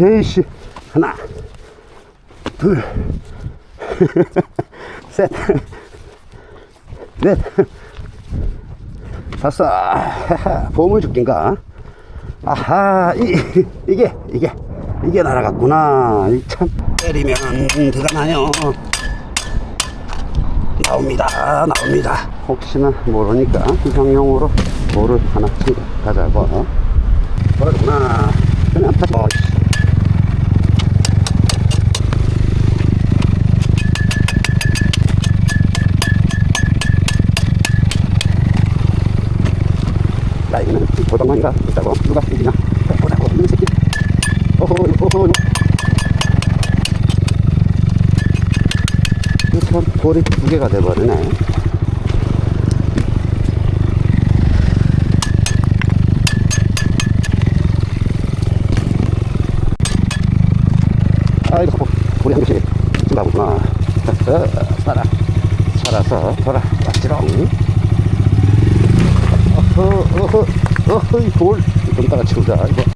에이씨 하나 둘 셋, 넷, 다섯, 보물 죽긴가? 아하, 이, 이게, 이게, 이게 날아갔구나. 이 참, 때리면 들어가나요? 나옵니다, 나옵니다. 혹시나 모르니까 희생용으로 볼을 하나 챙겨 가자고. 그러구나. 그냥 어 いう子供が歌子昔的な子だ子入ほおほよおほよちほんほ通ほ続ほがほばほなほはほそほこほやほてほもほなほらほらほらほらほっほらほ Ой, Коль, контачив, да, айба.